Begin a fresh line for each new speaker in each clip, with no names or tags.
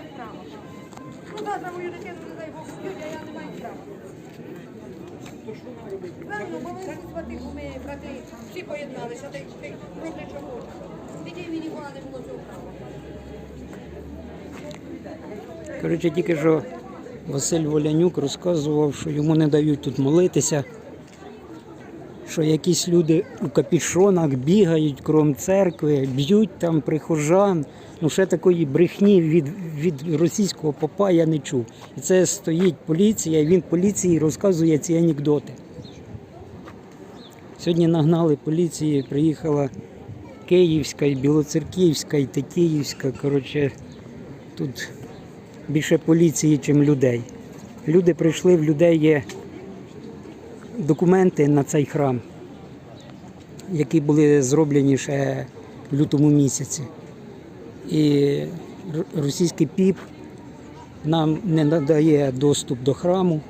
маю права. Ну завтра мою дитину, не дай Бог, я не маю права. Правильно, бо ми всі свати, ми брати всі поєдналися, та й роблять, що хочуть. Тоді мені вона не було цього права.
Коротше, тільки що Василь Волянюк розказував, що йому не дають тут молитися, що якісь люди у капішонах бігають крім церкви, б'ють там прихожан. Ну, ще такої брехні від, від російського попа я не чув. І це стоїть поліція, і він поліції розказує ці анекдоти. Сьогодні нагнали поліції, приїхала Київська, і Білоцерківська, і Тетіївська. Коротше, тут більше поліції, ніж людей. Люди прийшли, в людей є документи на цей храм, які були зроблені ще в лютому місяці. І російський піп нам не надає доступ до храму,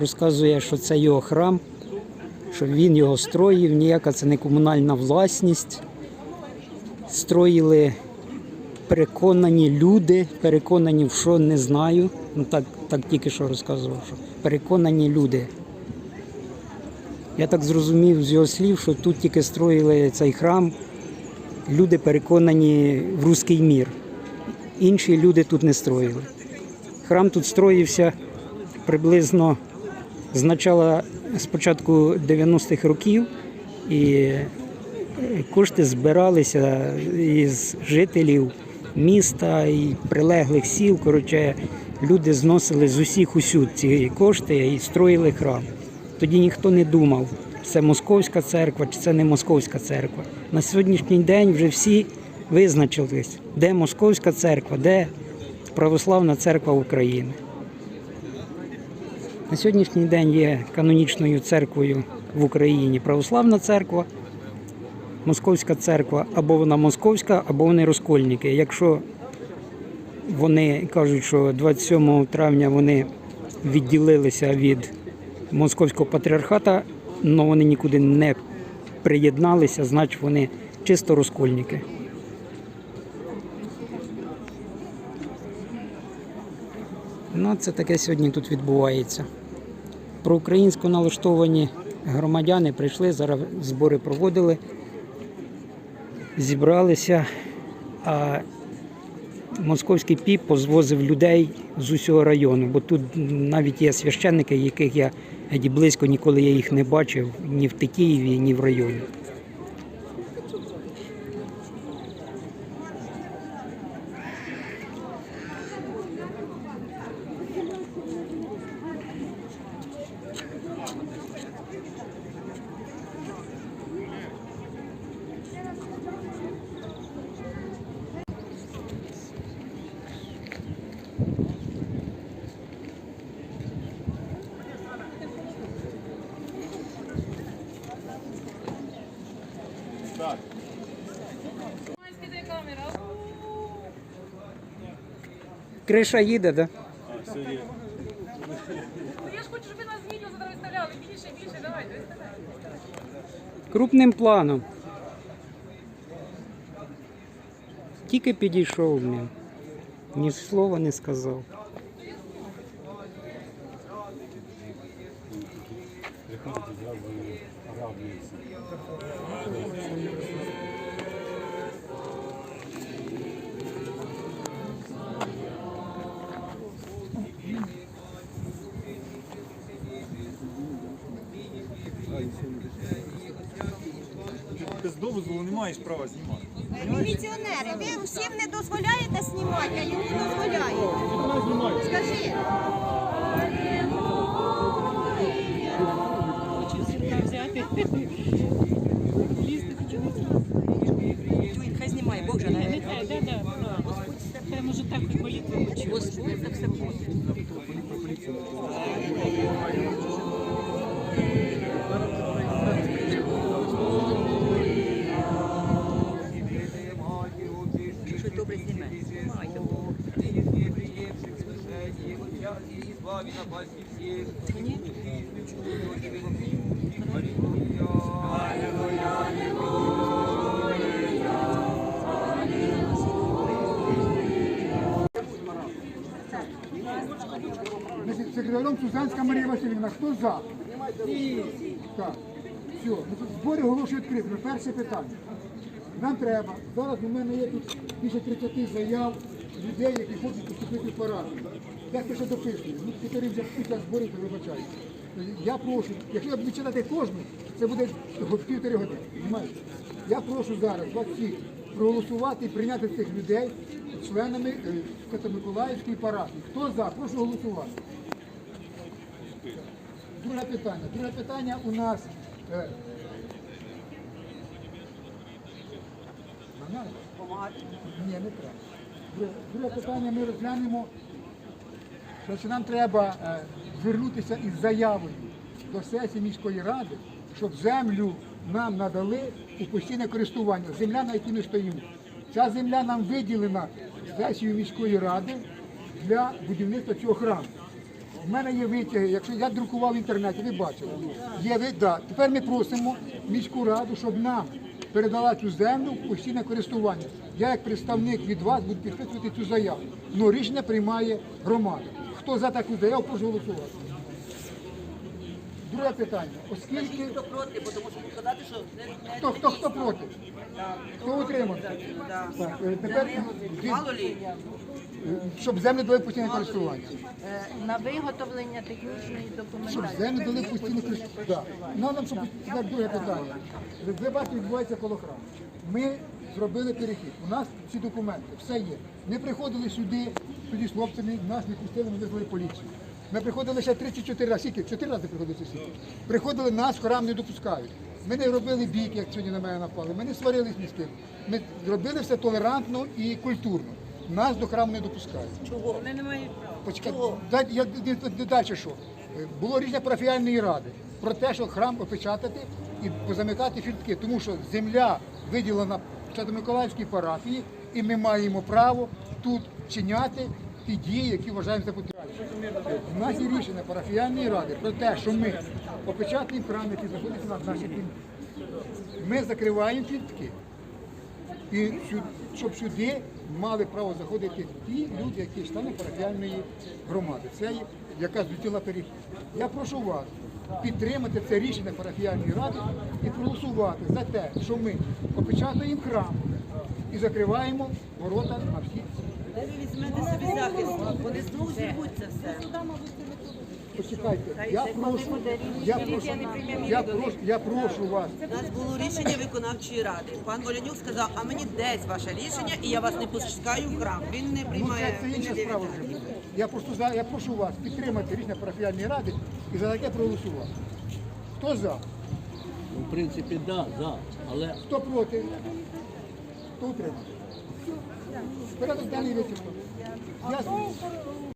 розказує, що це його храм, що він його строїв, ніяка це не комунальна власність. Строїли переконані люди, переконані в що не знаю. Ну так, так тільки що розказував, що переконані люди. Я так зрозумів з його слів, що тут тільки строїли цей храм. Люди переконані в руський мір. Інші люди тут не строїли. Храм тут строївся приблизно з начала спочатку 90-х років, і кошти збиралися із жителів міста і прилеглих сіл. Коротше, люди зносили з усіх усюд ці кошти і строїли храм. Тоді ніхто не думав, це московська церква чи це не московська церква. На сьогоднішній день вже всі визначились, де московська церква, де православна церква України. На сьогоднішній день є канонічною церквою в Україні православна церква, московська церква, або вона московська, або вони розкольники. Якщо вони кажуть, що 27 травня вони відділилися від московського патріархата, але вони нікуди не приєдналися, значить вони чисто розкольники. Ну, це таке сьогодні тут відбувається. Проукраїнсько налаштовані громадяни прийшли, зараз збори проводили, зібралися, а московський піп позвозив людей з усього району, бо тут навіть є священники, яких я геть близько ніколи я їх не бачив ні в Тетіїві, ні в районі. Криша їде, так? Да?
Ну, Я ж хочу, щоб ви нас з відео зараз виставляли. Більше, більше, давайте, виставляйте.
Крупним планом. Тільки підійшов блін. Ні слова не сказав.
Без дозволу не маєш права знімати.
Міліціонери, ви всім не дозволяєте знімати, а йому дозволяєте. Скажи.
Хай знімає, Бог же не
Хай може так і молитву учить.
Господь все буде.
Секретарем Сузанська Марія Васильівна. Хто за? Так. Все. Ну, Збори оголошую відкритими. Перше питання. Нам треба. Зараз у мене є тут більше 30 заяв людей, які хочуть поступити в парад. Дехто ще дописує. Ну, тепер вже після зборів, вибачаю. Я прошу, якщо я буду читати кожну, це буде півтори години. Я прошу зараз вас всіх проголосувати і прийняти цих людей членами е, Свято-Миколаївської парафії. Хто за? Прошу голосувати. Друге питання. Друге питання у нас. Е, Ні, не треба. Друге, питання ми розглянемо. Що нам треба е, звернутися із заявою до сесії міської ради, щоб землю нам надали у постійне користування. Земля, на якій ми стоїмо. Ця земля нам виділена сесією міської ради для будівництва цього храму. У мене є витяги, якщо я друкував в інтернеті, ви бачили. Є ви- да. Тепер ми просимо міську раду, щоб нам передала цю землю в постійне користування. Я як представник від вас буду підписувати цю заяву. Ну рішення приймає громада. Хто за таку заяву, прошу голосувати. Друге питання. Оскільки
Хто проти, бо тому що сказати, що не,
хто, хто, хто проти? Хто утримався? Так, е, тепер
мало лі.
щоб землю дали в постійне користування.
Е, на виготовлення технічної
Щоб
документації.
землю дали постійне користування. Да. Ну, нам щоб тепер друге питання. Ви- Ви бачите, відбувається коло храму. Ми зробили перехід. У нас всі документи, все є. Ми приходили сюди, тоді з хлопцями, нас не пустили, ми визвали поліцію. Ми приходили ще 34 рази, скільки? Чотири рази приходили сюди. Приходили, нас в храм не допускають. Ми не робили бійки, як сьогодні на мене напали. Ми не сварились ні з ким. Ми робили все толерантно і культурно. Нас до храму не допускають.
Чого? Вони не мають права.
Почекай, дай, я д- д- д- далі що? Е, Було рішення парафіальної ради про те, що храм опечатати і позамикати фіртки, тому що земля виділена Свято-Миколаївській парафії, і ми маємо право тут чиняти ті дії, які вважаємо за потрібне. Е, У нас є рішення парафіальної ради про те, що ми опечатуємо храм, який знаходиться на нашій території. Ми закриваємо фіртки. І щоб сюди мали право заходити ті люди, які члени парафіальної громади. Це яка злетіла перехід. Я прошу вас підтримати це рішення парафіальної ради і проголосувати за те, що ми опечатуємо храм і закриваємо ворота на всі.
Ви візьмете собі захист? Вони знову зірвуть це все.
Почекайте, я прошу, я прошу, я прошу, я прошу вас.
У нас було рішення виконавчої ради. Пан Волянюк сказав, а мені десь ваше рішення, і я вас не пускаю в храм. Він не
Ну,
приймає.
це, це інша справа вже. Я просто за я прошу вас підтримати рішення парафіальної ради і за таке проголосувати. Хто за?
Ну, в принципі, да, за. Але
Хто проти? Хто утримався? Espérate, está libre. Ya.